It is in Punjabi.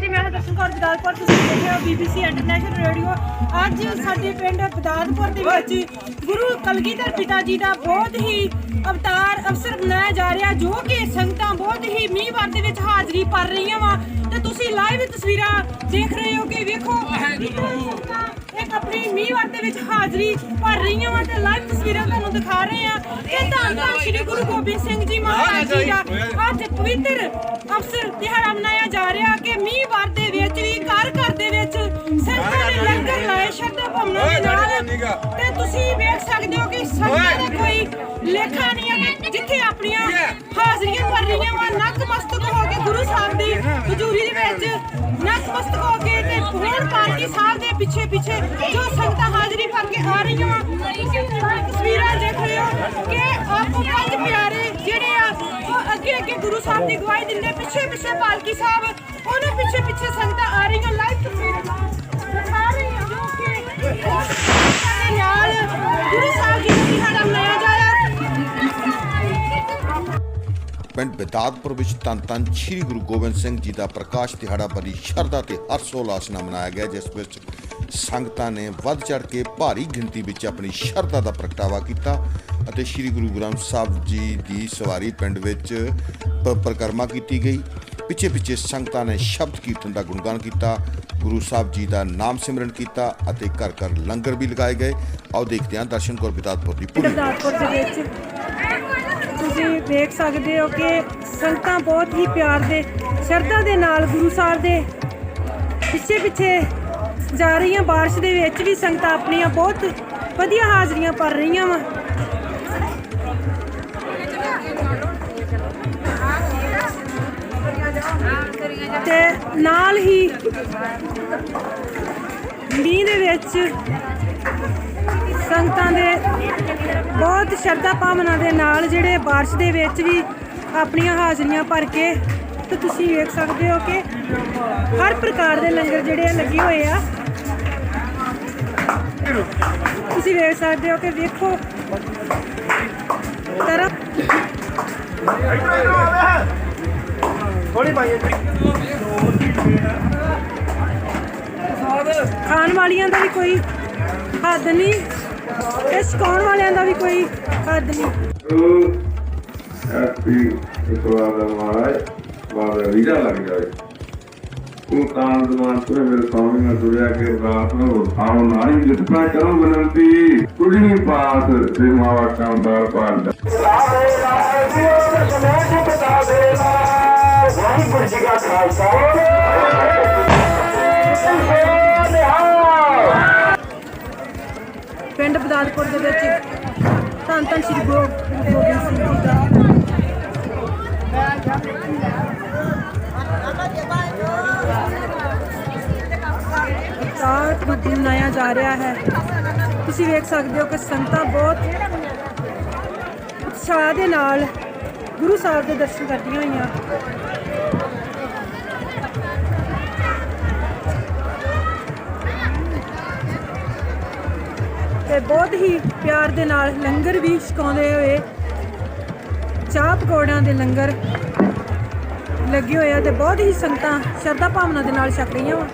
ਜੀ, ਮੈਂ ਹਾਂ ਕੌਰ ਬਦਾਦਪੁਰ ਤੁਸੀਂ ਦੇਖ ਰਹੇ ਹੋ BBC ਇੰਟਰਨੈਸ਼ਨਲ ਰੇਡੀਓ ਅੱਜ ਸਾਡੇ ਪਿੰਡ ਬਦਾਦਪੁਰ ਦੇ ਵਿੱਚ ਗੁਰੂ ਕਲਗੀਧਰ ਪਿਤਾ ਜੀ ਦਾ ਬਹੁਤ ਹੀ ਅਵਤਾਰ ਅਵਸਰ ਮਨਾਇਆ ਜਾ ਰਿਹਾ, ਜੋ ਕਿ ਸੰਗਤਾਂ ਬਹੁਤ ਹੀ ਮੀਂਹ ਵਾਰ ਦੇ ਵਿੱਚ ਹਾਜ਼ਰੀ ਭਰ ਰਹੀਆਂ ਵਾ। ਤੇ ਤੁਸੀਂ ਲਾਈਵ ਤਸਵੀਰਾਂ ਦੇਖ ਰਹੇ ਹੋ ਕਿ ਵੇਖੋ ਸੰਗਤਾਂ ਇੱਕ ਆਪਣੀ ਮੀਂਹ ਵਾਰ ਦੇ ਵਿੱਚ ਹਾਜ਼ਰੀ ਭਰ ਰਹੀਆਂ ਵਾ ਤੇ ਲਾਈਵ ਤਸਵੀਰਾਂ ਤੁਹਾਨੂੰ ਦਿਖਾ ਰਹੇ ਆ ਇਹ ਧੰਨ ਧੰਨ ਸ੍ਰੀ ਗੁਰੂ ਗੋਬਿੰਦ ਸਿੰਘ ਜੀ ਮਹਾਰਾਜ ਜੀ ਦਾ ਅੱਜ ਪਵਿੱਤਰ ਅਵਸਰ ਭਾਵਨਾ ਦੇ ਨਾਲ ਤੇ ਤੁਸੀਂ ਵੇਖ ਸਕਦੇ ਹੋ ਕਿ ਸੰਗਤਾਂ ਦਾ ਕੋਈ ਲੇਖਾ ਨਹੀਂ ਹੈ ਕਿ ਜਿੱਥੇ ਆਪਣੀਆਂ ਹਾਜ਼ਰੀਆਂ ਭਰ ਰਹੀਆਂ ਵਾ ਨਤਮਸਤਕ ਹੋ ਕੇ ਗੁਰੂ ਸਾਹਿਬ ਦੀ ਹਜ਼ੂਰੀ ਦੇ ਵਿੱਚ ਨਤਮਸਤਕ ਹੋ ਕੇ ਤੇ ਹੋਰ ਪਾਲਕੀ ਸਾਹਿਬ ਦੇ ਪਿੱਛੇ ਪਿੱਛੇ ਜੋ ਸੰਗਤਾਂ ਹਾਜ਼ਰੀ ਭਰ ਕੇ ਆ ਰਹੀਆਂ ਵਾ ਤਸਵੀਰਾਂ ਦੇਖ ਰਹੇ ਹੋ ਕਿ ਆਪੋ ਪੰਜ ਪਿਆਰੇ ਜਿਹੜੇ ਆ ਉਹ ਅੱਗੇ ਅੱਗੇ ਗੁਰੂ ਸਾਹਿਬ ਦੀ ਗਵਾਹੀ ਦਿੰਦੇ ਪਿੱਛੇ ਪਿੱਛੇ ਪਾਲਕੀ ਸਾਹਿਬ ਉਹਨਾਂ ਪਿੱਛੇ ਪਿੱਛੇ ਸੰਗਤਾਂ ਆ ਰਹੀਆਂ ਲਾਈਵ ਤਸਵੀਰਾਂ। ਪਿੰਡ ਬਦਾਦਪੁਰ ਵਿੱਚ ਧੰਨ ਧੰਨ ਸ੍ਰੀ ਗੁਰੂ ਗੋਬਿੰਦ ਸਿੰਘ ਜੀ ਦਾ ਪ੍ਰਕਾਸ਼ ਦਿਹਾੜਾ ਬੜੀ ਸ਼ਰਧਾ ਤੇ ਹਰਸੋਲਾਸ ਨਾਲ ਮਨਾਇਆ ਗਿਆ, ਜਿਸ ਵਿੱਚ ਸੰਗਤਾਂ ਨੇ ਵੱਧ ਚੜ ਕੇ ਭਾਰੀ ਗਿਣਤੀ ਵਿੱਚ ਆਪਣੀ ਸ਼ਰਧਾ ਦਾ ਪ੍ਰਗਟਾਵਾ ਕੀਤਾ ਅਤੇ ਸ੍ਰੀ ਗੁਰੂ ਗ੍ਰੰਥ ਸਾਹਿਬ ਜੀ ਦੀ ਸਵਾਰੀ ਪਿੰਡ ਵਿੱਚ ਪ- ਪਰਿਕਰਮਾ ਕੀਤੀ ਗਈ। ਪਿੱਛੇ ਪਿੱਛੇ ਸੰਗਤਾਂ ਨੇ ਸ਼ਬਦ ਕੀਰਤਨ ਦਾ ਗੁਣਗਾਨ ਕੀਤਾ, ਗੁਰੂ ਸਾਹਿਬ ਜੀ ਦਾ ਨਾਮ ਸਿਮਰਨ ਕੀਤਾ ਅਤੇ ਘਰ ਘਰ ਲੰਗਰ ਵੀ ਲਗਾਏ ਗਏ। ਆਓ ਦੇਖਦੇ ਹਾਂ ਦਰਸ਼ਨ ਕੌਰ ਬਦਾਦਪੁਰ ਦੀ ਪੂਰੀ ਗੁਰਦਾਸਪੁਰ ਦੇ ਵਿੱਚ ਤੁਸੀਂ ਦੇਖ ਸਕਦੇ ਹੋ ਕਿ ਸੰਗਤਾਂ ਬਹੁਤ ਹੀ ਪਿਆਰ ਦੇ, ਸ਼ਰਧਾ ਦੇ ਨਾਲ ਗੁਰੂ ਸਾਹਿਬ ਦੇ ਪਿੱਛੇ ਪਿੱਛੇ ਜਾ ਰਹੀਆਂ, ਬਾਰਿਸ਼ ਦੇ ਵਿੱਚ ਵੀ ਸੰਗਤਾਂ ਆਪਣੀਆਂ ਬਹੁਤ ਵਧੀਆ ਹਾਜ਼ਰੀਆਂ ਭਰ ਰਹੀਆਂ ਵਾ। ਤੇ ਨਾਲ ਹੀ ਮੀਂਹ ਦੇ ਵਿੱਚ ਸੰਗਤਾਂ ਦੇ ਬਹੁਤ ਸ਼ਰਧਾ ਭਾਵਨਾ ਦੇ ਨਾਲ ਜਿਹੜੇ ਬਾਰਿਸ਼ ਦੇ ਵਿੱਚ ਵੀ ਆਪਣੀਆਂ ਹਾਜ਼ਰੀਆਂ ਭਰ ਕੇ ਤੇ ਤੁਸੀਂ ਵੇਖ ਸਕਦੇ ਹੋ ਕਿ ਹਰ ਪ੍ਰਕਾਰ ਦੇ ਲੰਗਰ ਜਿਹੜੇ ਆ ਲੱਗੇ ਹੋਏ ਆ। ਤੁਸੀਂ ਵੇਖ ਸਕਦੇ ਹੋ ਕਿ ਵੇਖੋ। ਤਰਫ ਥੋੜੀ ਪਾਈ ਖਾਣ ਵਾਲੀਆਂ ਦਾ ਵੀ ਕੋਈ ਹੱਦ ਨਹੀਂ। ਤੇ ਛਕਾਉਣ ਵਾਲਿਆਂ ਦਾ ਵੀ ਕੋਈ ਹੱਦ ਨਹੀਂ। ਹੈਪੀ ਇੱਕ ਵਾਰ ਦਾ ਮਹਾਰਾਜ ਵਾਰ ਵੀਜ਼ਾ ਲੱਗ ਜਾਏ। ਉਹ ਕਾਨ ਦਮਾਨ ਤੁਰੇ ਮੇਰੇ ਸਾਹਮਣੇ ਨਾ ਤੁਰਿਆ ਕਿ ਰਾਤ ਨੂੰ ਆਉ ਨਾ ਹੀ ਜਿਤਨਾ ਕਰੋ ਬਨੰਤੀ ਨਹੀਂ ਪਾਸ ਤੇ ਮਾਵਾ ਕਾਮਦਾਰ ਪਾਲਦਾ ਵਾਹਿਗੁਰੂ ਜੀ ਕਾ ਖਾਲਸਾ। ਪਿੰਡ ਬਦਾਦਪੁਰ ਦੇ ਵਿੱਚ ਧੰਨ ਧੰਨ ਸ੍ਰੀ ਗੁਰੂ ਗੋਬਿੰਦ ਸਿੰਘ ਜੀ ਦਾ। ਅਵਤਾਰ ਪੁਰਬ ਮਨਾਇਆ ਜਾ ਰਿਹਾ ਹੈ। ਤੁਸੀਂ ਵੇਖ ਸਕਦੇ ਹੋ ਕਿ ਸੰਗਤਾਂ ਬਹੁਤ ਉਤਸ਼ਾਹ ਦੇ ਨਾਲ ਗੁਰੂ ਸਾਹਿਬ ਦੇ ਦਰਸ਼ਨ ਕਰਦੀਆਂ ਹੋਈਆਂ। ਤੇ ਬਹੁਤ ਹੀ ਪਿਆਰ ਦੇ ਨਾਲ ਲੰਗਰ ਵੀ ਛਕਾਉਂਦੇ ਹੋਏ ਚਾਹ ਪਕੌੜਿਆਂ ਦੇ ਲੰਗਰ ਲੱਗੇ ਹੋਏ ਆ ਤੇ ਬਹੁਤ ਹੀ ਸੰਗਤਾਂ ਸ਼ਰਧਾ ਭਾਵਨਾ ਦੇ ਨਾਲ ਛਕ ਰਹੀਆਂ ਵਾ।